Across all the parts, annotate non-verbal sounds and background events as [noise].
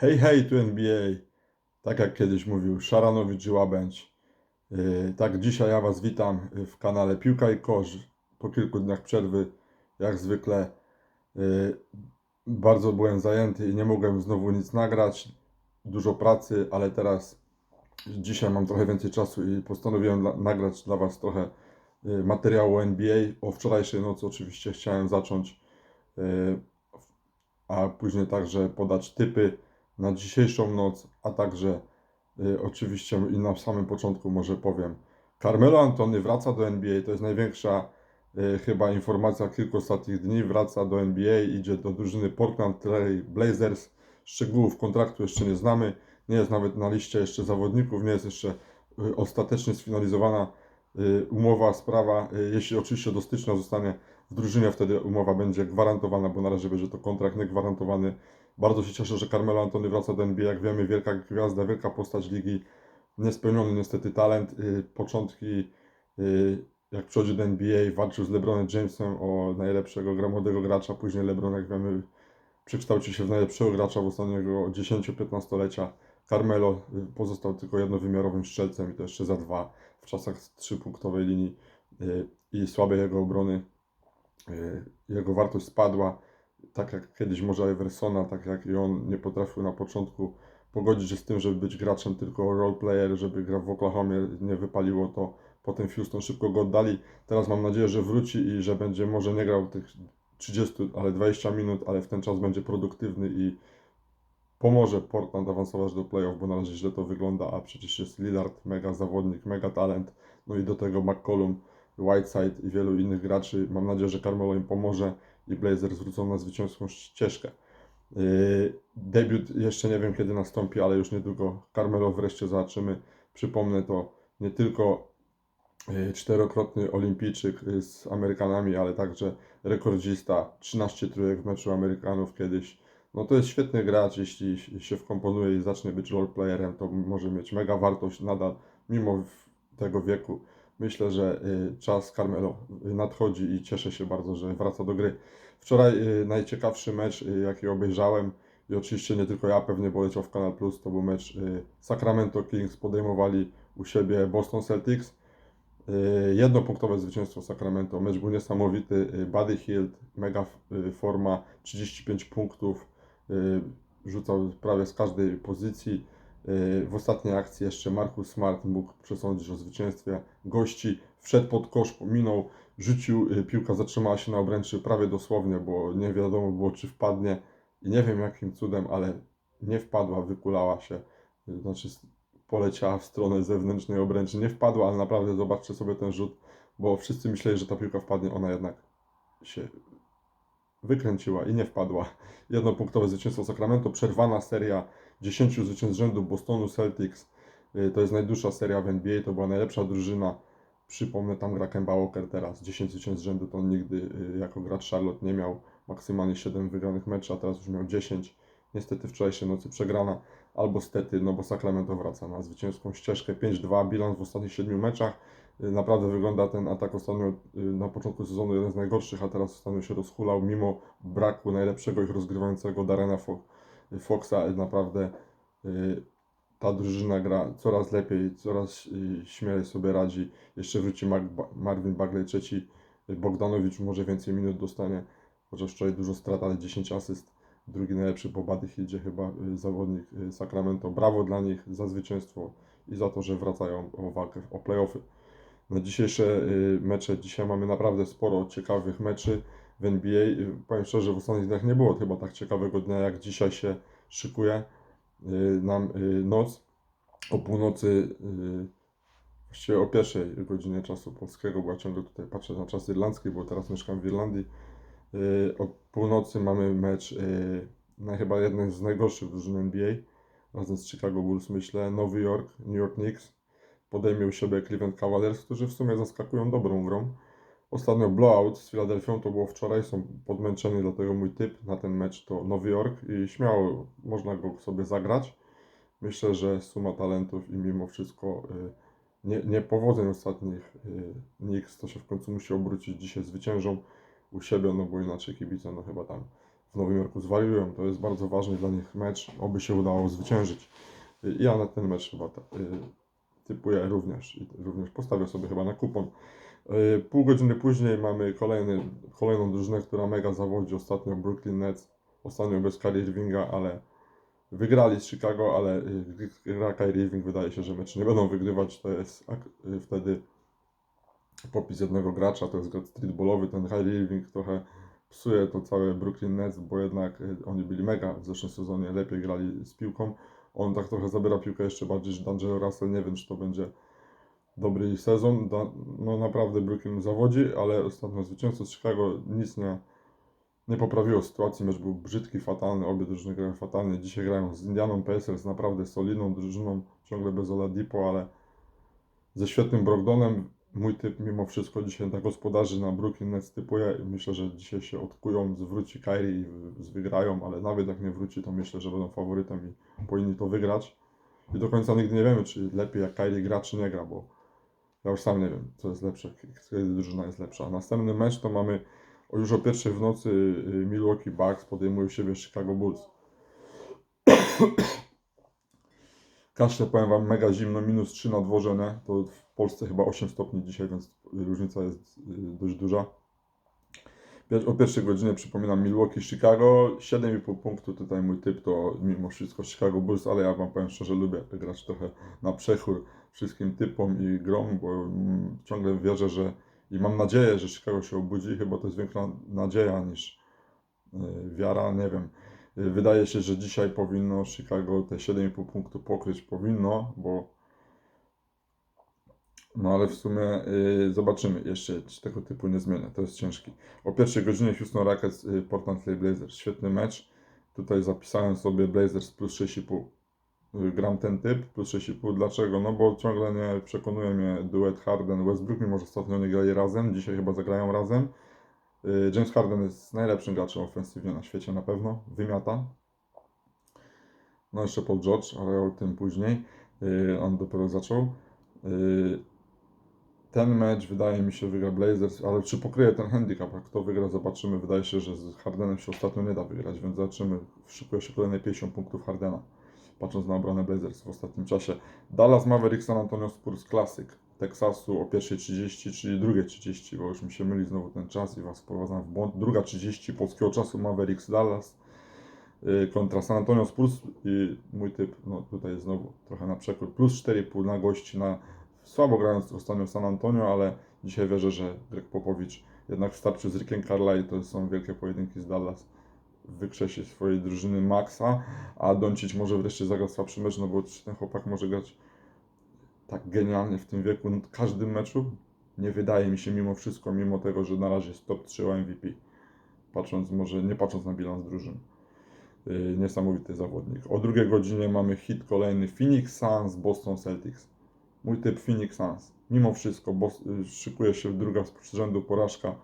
Hej, hej, tu NBA. Tak jak kiedyś mówił Szaranowicz i Łabędź. Yy, Tak, dzisiaj ja Was witam w kanale Piłka i Kosz. Po kilku dniach przerwy, jak zwykle, yy, bardzo byłem zajęty i nie mogłem znowu nic nagrać. Dużo pracy, ale teraz dzisiaj mam trochę więcej czasu i postanowiłem nagrać dla Was trochę yy, materiału NBA. O wczorajszej nocy oczywiście chciałem zacząć, a później także podać typy na dzisiejszą noc, a także y, oczywiście i na samym początku może powiem. Carmelo Antony wraca do NBA, to jest największa y, chyba informacja kilku ostatnich dni, wraca do NBA, idzie do drużyny Portland Trail Blazers. Szczegółów kontraktu jeszcze nie znamy, nie jest nawet na liście jeszcze zawodników, nie jest jeszcze y, ostatecznie sfinalizowana y, umowa, sprawa. Y, Jeśli oczywiście do stycznia zostanie w drużynie, wtedy umowa będzie gwarantowana, bo na razie będzie to kontrakt niegwarantowany. Bardzo się cieszę, że Carmelo Antony wraca do NBA. Jak wiemy, wielka gwiazda, wielka postać ligi. Niespełniony niestety talent. Y, Początki, y, jak przychodzi do NBA, walczył z LeBronem Jamesem o najlepszego gra młodego gracza. Później LeBron, jak wiemy, przekształcił się w najlepszego gracza w ostatniego 10-15-lecia. Carmelo y, pozostał tylko jednowymiarowym strzelcem i to jeszcze za dwa w czasach trzypunktowej linii i słabej jego obrony. Jego wartość spadła tak jak kiedyś może Eversona, tak jak i on nie potrafił na początku pogodzić się z tym, żeby być graczem tylko roleplayer, żeby grał w Oklahomie, nie wypaliło to. Potem Houston szybko go oddali. Teraz mam nadzieję, że wróci i że będzie może nie grał tych 30, ale 20 minut, ale w ten czas będzie produktywny i pomoże Portland awansować do playoff, bo na razie źle to wygląda, a przecież jest Lillard, mega zawodnik, mega talent, no i do tego McCollum, Whiteside i wielu innych graczy. Mam nadzieję, że Carmelo im pomoże i Blazers wrócą na zwycięską ścieżkę. Yy, Debiut jeszcze nie wiem kiedy nastąpi, ale już niedługo Carmelo wreszcie zobaczymy. Przypomnę to nie tylko yy, czterokrotny olimpijczyk yy, z Amerykanami, ale także rekordzista 13 trójek w meczu Amerykanów kiedyś. No to jest świetny gracz, jeśli się wkomponuje i zacznie być roleplayerem, to może mieć mega wartość nadal, mimo tego wieku. Myślę, że y, czas Carmelo nadchodzi i cieszę się bardzo, że wraca do gry. Wczoraj y, najciekawszy mecz, y, jaki obejrzałem i oczywiście nie tylko ja, pewnie bo leciał w Kanal Plus, to był mecz Sacramento Kings, podejmowali u siebie Boston Celtics. Jednopunktowe zwycięstwo Sacramento. Mecz był niesamowity. Buddy Hield, mega forma, 35 punktów. Rzucał prawie z każdej pozycji. Y, W ostatniej akcji jeszcze Marcus Smart mógł przesądzić o zwycięstwie gości. Wszedł pod kosz, minął, rzucił, y, piłka zatrzymała się na obręczy prawie dosłownie, bo nie wiadomo było czy wpadnie. I nie wiem jakim cudem, ale nie wpadła, wykulała się. Y, Znaczy poleciała w stronę zewnętrznej obręczy. Nie wpadła, ale naprawdę zobaczcie sobie ten rzut, bo wszyscy myśleli, że ta piłka wpadnie, ona jednak się wykręciła i nie wpadła. Jednopunktowe zwycięstwo Sacramento, przerwana seria 10 zwycięstw rzędu Bostonu Celtics. Y, To jest najdłuższa seria w NBA, to była najlepsza drużyna. Przypomnę, tam gra Kemba Walker teraz, 10 zwycięstw rzędu, to on nigdy y, jako gracz Charlotte nie miał maksymalnie 7 wygranych meczów, a teraz już miał 10. Niestety wczorajszej nocy przegrana, albo stety, no bo Sacramento wraca na zwycięską ścieżkę 5-2, bilans w ostatnich 7 meczach. Y, Naprawdę wygląda ten atak ostatnio na początku sezonu jeden z najgorszych, a teraz ostatnio się rozhulał mimo braku najlepszego ich rozgrywającego Darena Fo- Foxa. Naprawdę y, ta drużyna gra coraz lepiej, coraz y, śmielej sobie radzi. Jeszcze wróci Marvin Bagley, trzeci Bogdanowicz może więcej minut dostanie, chociaż wczoraj dużo strat, ale 10 asyst. Drugi najlepszy po Buddy Hildzie chyba y, zawodnik Sacramento. Brawo dla nich za zwycięstwo i za to, że wracają o walkę o playoffy. Na dzisiejsze mecze, dzisiaj mamy naprawdę sporo ciekawych meczy w NBA. Powiem szczerze, w ostatnich dniach nie było chyba tak ciekawego dnia, jak dzisiaj się szykuje y, nam y, noc. O północy, y, właściwie o pierwszej godzinie czasu polskiego, bo ja ciągle tutaj patrzę na czas irlandzki, bo teraz mieszkam w Irlandii. O północy mamy mecz na chyba jeden z najgorszych drużyn NBA, razem z Chicago Bulls, myślę, Nowy Jork, New York Knicks podejmie u siebie Cleveland Cavaliers, którzy w sumie zaskakują dobrą grą. Ostatnio blowout z Filadelfią to było wczoraj, są podmęczeni, dlatego mój typ na ten mecz to Nowy Jork i śmiało można go sobie zagrać. Myślę, że suma talentów i mimo wszystko y, nie, niepowodzeń ostatnich y, Knicks to się w końcu musi obrócić. Dzisiaj zwyciężą u siebie, no bo inaczej kibice no chyba tam w Nowym Jorku zwariują. To jest bardzo ważny dla nich mecz, oby się udało zwyciężyć. Y, Ja na ten mecz chyba typuję również i również postawię sobie chyba na kupon. Y, Pół godziny później mamy kolejny, kolejną drużynę, która mega zawodzi. Ostatnio Brooklyn Nets, ostatnio bez Kyrie Irvinga, ale wygrali z Chicago, ale y, gra Kyrie Irving wydaje się, że mecz nie będą wygrywać. To jest y, wtedy popis jednego gracza, to jest gracz streetballowy. Ten Kyrie Irving trochę psuje to całe Brooklyn Nets, bo jednak oni byli mega w zeszłym sezonie, lepiej grali z piłką. On tak trochę zabiera piłkę jeszcze bardziej niż D'Angelo Russell. Nie wiem, czy to będzie dobry sezon. No naprawdę Brooklyn zawodzi, ale ostatnio zwycięstwo z Chicago nic nie, nie poprawiło sytuacji. Mecz był brzydki, fatalny, obie drużyny grają fatalnie. Dzisiaj grają z Indianą Pacers, naprawdę solidną drużyną, ciągle bez Oladipo, ale ze świetnym Brogdonem. Mój typ mimo wszystko dzisiaj na gospodarzy na Brooklyn Nets typuje. Myślę, że dzisiaj się odkują, zwróci Kyrie i wygrają, ale nawet jak nie wróci, to myślę, że będą faworytem i powinni to wygrać. I do końca nigdy nie wiemy, czy lepiej jak Kyrie gra, czy nie gra, bo ja już sam nie wiem, co jest lepsze, kiedy drużyna jest lepsza. Następny mecz to mamy o już o pierwszej w nocy y, Milwaukee Bucks podejmują siebie Chicago Bulls. [coughs] Kaszle, powiem Wam, mega zimno, minus 3 na dworze, nie? To w Polsce chyba 8 stopni dzisiaj, więc różnica jest y, dość duża. O pierwszej godzinie przypominam Milwaukee, Chicago, 7,5 punktu, tutaj mój typ to mimo wszystko Chicago Bulls, ale ja Wam powiem szczerze, lubię grać trochę na przechór wszystkim typom i grom, bo mm, ciągle wierzę, że i mam nadzieję, że Chicago się obudzi, chyba to jest większa nadzieja niż y, wiara, nie wiem. Wydaje się, że dzisiaj powinno Chicago te 7,5 punktu pokryć, powinno, bo no ale w sumie y, zobaczymy jeszcze, czy tego typu nie zmienia, to jest ciężki. O pierwszej godzinie Houston Rockets, y, Portland Trail Blazers, świetny mecz. Tutaj zapisałem sobie Blazers plus 6,5. Y, Gram ten typ plus 6,5. Dlaczego? No bo ciągle nie przekonuje mnie duet Harden-Westbrook, mimo że ostatnio nie grali razem, dzisiaj chyba zagrają razem. Y, James Harden jest najlepszym graczem ofensywnie na świecie na pewno, wymiata. No jeszcze Paul George, ale o tym później. Y, On dopiero zaczął. Ten mecz wydaje mi się wygra Blazers, ale czy pokryje ten handicap? Jak kto wygra, zobaczymy. Wydaje się, że z Hardenem się ostatnio nie da wygrać, więc zobaczymy. Szykuje się kolejne 50 punktów Hardena, patrząc na obronę Blazers w ostatnim czasie. Dallas Mavericks San Antonio Spurs Classic Teksasu o 1.30, czyli 2.30, bo już mi się myli znowu ten czas i Was wprowadzam w błąd. 2.30 polskiego czasu Mavericks Dallas y, kontra San Antonio Spurs i mój typ, no tutaj znowu trochę na przekór, plus 4,5 na gości na słabo grając ostatnio w San Antonio, ale dzisiaj wierzę, że Greg Popowicz jednak wystarczy z Rickiem Carlisle, to są wielkie pojedynki z Dallas, wykrzesi swojej drużyny Maxa, a Doncic może wreszcie zagrać słabszy mecz, no bo ten chłopak może grać tak genialnie w tym wieku, w każdym meczu? Nie wydaje mi się mimo wszystko, mimo tego, że na razie jest top 3 o MVP, patrząc może, nie patrząc na bilans drużyn. Yy, niesamowity zawodnik. O drugiej godzinie mamy hit kolejny Phoenix Suns, Boston Celtics. Mój typ Phoenix Suns. Mimo wszystko Bos- y, szykuje się druga z rzędu porażka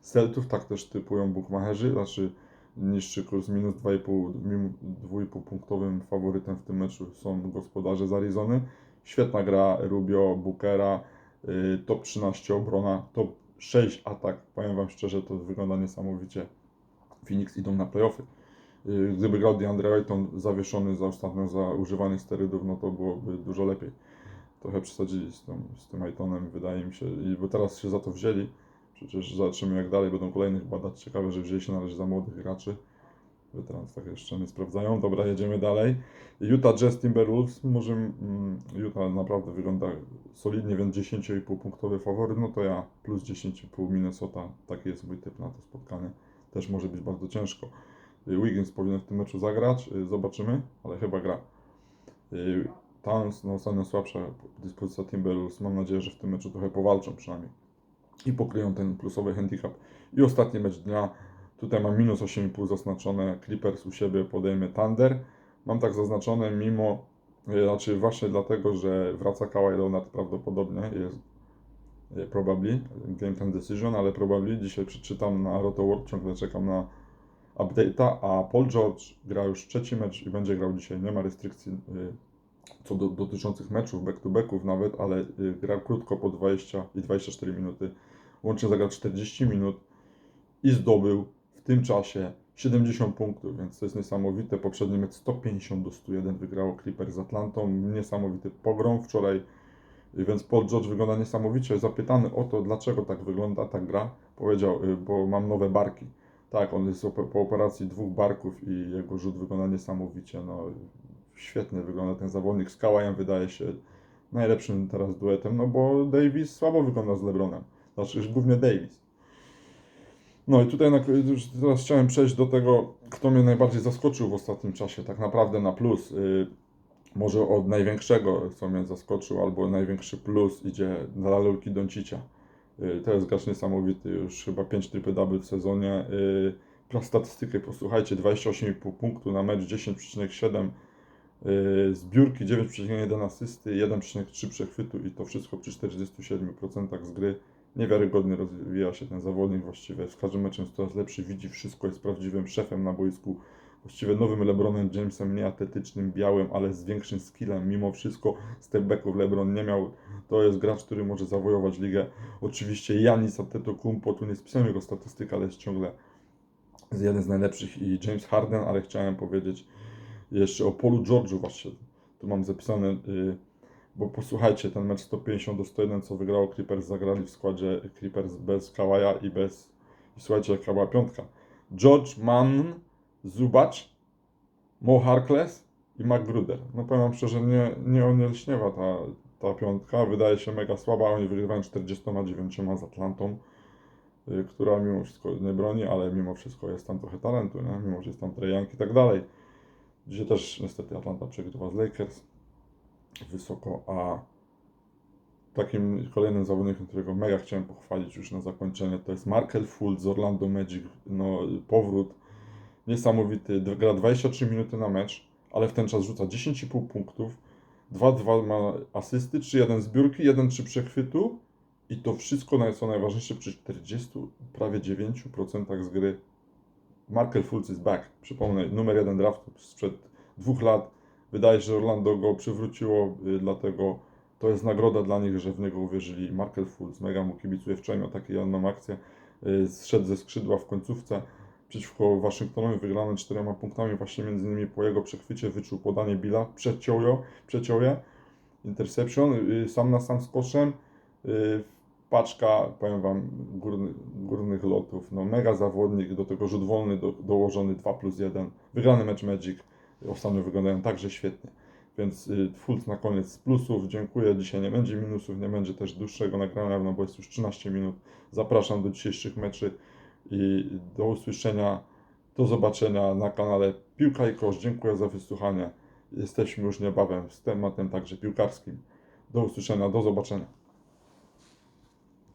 Celtów, tak też typują bookmacherzy, znaczy niższy kurs minus 2,5 mimo 2,5 punktowym faworytem w tym meczu są gospodarze z Arizony. Świetna gra Rubio, Bookera, y, top 13 obrona, top 6 atak. Powiem Wam szczerze, to wygląda niesamowicie. Phoenix idą na playoffy. Y, Gdyby grał DeAndre Ayton zawieszony za ostatnio za używanie sterydów, no to byłoby dużo lepiej. Trochę przesadzili z tym, z tym Aytonem, wydaje mi się, i bo teraz się za to wzięli. Przecież zobaczymy jak dalej będą kolejnych badać. Ciekawe, że wzięli się na razie za młodych graczy. Weterans tak jeszcze nie sprawdzają. Dobra, jedziemy dalej. Utah Jazz Timberwolves. Może mm, Utah naprawdę wygląda solidnie, więc 10,5 punktowy faworyt. No to ja plus 10,5 Minnesota. Taki jest mój typ na to spotkanie. Też może być bardzo ciężko. Y, Wiggins powinien w tym meczu zagrać. Y, Zobaczymy, ale chyba gra. Towns, no ostatnio słabsza dyspozycja Timberwolves. Mam nadzieję, że w tym meczu trochę powalczą przynajmniej. I pokryją ten plusowy handicap. I ostatni mecz dnia. Tutaj mam minus 8,5 zaznaczone. Clippers u siebie podejmie Thunder. Mam tak zaznaczone mimo, znaczy właśnie dlatego, że wraca Kawhi Leonard prawdopodobnie. Jest y, probably, game time decision, ale probably. Dzisiaj przeczytam na RotoWorld, ciągle czekam na update'a, a Paul George gra już trzeci mecz i będzie grał dzisiaj. Nie ma restrykcji y, co do dotyczących meczów, back-to-backów nawet, ale y, grał krótko po 20 i 24 minuty. Łącznie zagrał 40 minut i zdobył w tym czasie 70 punktów, więc to jest niesamowite. Poprzedni mecz 150 do 101 wygrało Clippers z Atlantą. Niesamowity pogrom wczoraj, więc Paul George wygląda niesamowicie. Zapytany o to, dlaczego tak wygląda ta gra, powiedział, y, bo mam nowe barki. Tak, on jest po operacji dwóch barków i jego rzut wygląda niesamowicie. No, świetnie wygląda ten zawodnik. Z Kawajem wydaje się najlepszym teraz duetem, no bo Davis słabo wygląda z LeBronem. Znaczy głównie Davis. No i tutaj już teraz chciałem przejść do tego, kto mnie najbardziej zaskoczył w ostatnim czasie, tak naprawdę na plus. Y, może od największego, co mnie zaskoczył, albo największy plus idzie dla Luki Doncicia. Y, to jest gracz niesamowity, już chyba 5 triple double w sezonie. Y, statystykę posłuchajcie, 28,5 punktu na mecz, 10,7 y, zbiórki, 9,1 asysty, 1,3 przechwytu i to wszystko przy 47% z gry. Niewiarygodnie rozwija się ten zawodnik właściwie. Z każdym meczem jest coraz lepszy, widzi wszystko, jest prawdziwym szefem na boisku. Właściwie nowym LeBronem Jamesem, nie atletycznym, białym, ale z większym skillem. Mimo wszystko stepbacków LeBron nie miał. To jest gracz, który może zawojować ligę. Oczywiście Janis Antetokounmpo, tu nie spisałem jego statystyk, ale jest ciągle jeden z najlepszych i James Harden, ale chciałem powiedzieć jeszcze o Polu George'u właśnie. Tu mam zapisane, y, bo posłuchajcie, ten mecz 150 do 101, co wygrało Clippers, zagrali w składzie Clippers bez Kawaja i bez, i słuchajcie, jaka była piątka. George Mann, Zubacz, Mo Harkless i McGruder. No powiem wam szczerze, nie, nie olśniewa ta, ta piątka, wydaje się mega słaba, oni wygrywają 49 z Atlantą, y, która mimo wszystko nie broni, ale mimo wszystko jest tam trochę talentu, nie? mimo że jest tam Young i tak dalej. Dzisiaj też niestety Atlanta przegrywa z Lakers wysoko, a takim kolejnym zawodnikiem, którego mega chciałem pochwalić już na zakończenie, to jest Markel Fultz z Orlando Magic. No, powrót niesamowity. Gra 23 minuty na mecz, ale w ten czas rzuca 10,5 punktów, 2-2 ma asysty, 3-1 zbiórki, 1-3 przechwytu i to wszystko, co najważniejsze, przy 40, prawie 9% z gry. Markel Fultz is back. Przypomnę, numer jeden draftu sprzed dwóch lat. Wydaje się, że Orlando go przywróciło, y, dlatego to jest nagroda dla nich, że w niego uwierzyli. Markel Fultz, mega mu kibicuję wczoraj, miał taką jedną akcję, y, zszedł ze skrzydła w końcówce przeciwko Waszyngtonowi, wygrany czterema punktami, właśnie między innymi po jego przechwycie wyczuł podanie Billa, przeciął, ją, przeciął je, interception, y, sam na sam z koszem, paczka, powiem Wam, górny, górnych lotów, no mega zawodnik, do tego rzut wolny do, dołożony 2 plus 1, wygrany mecz Magic, ostatnio wyglądają także świetnie. Więc y, na koniec z plusów, dziękuję, dzisiaj nie będzie minusów, nie będzie też dłuższego nagrania, no bo jest już 13 minut. Zapraszam do dzisiejszych meczy i do usłyszenia, do zobaczenia na kanale Piłka i Kosz. Dziękuję za wysłuchanie. Jesteśmy już niebawem z tematem także piłkarskim. Do usłyszenia, do zobaczenia.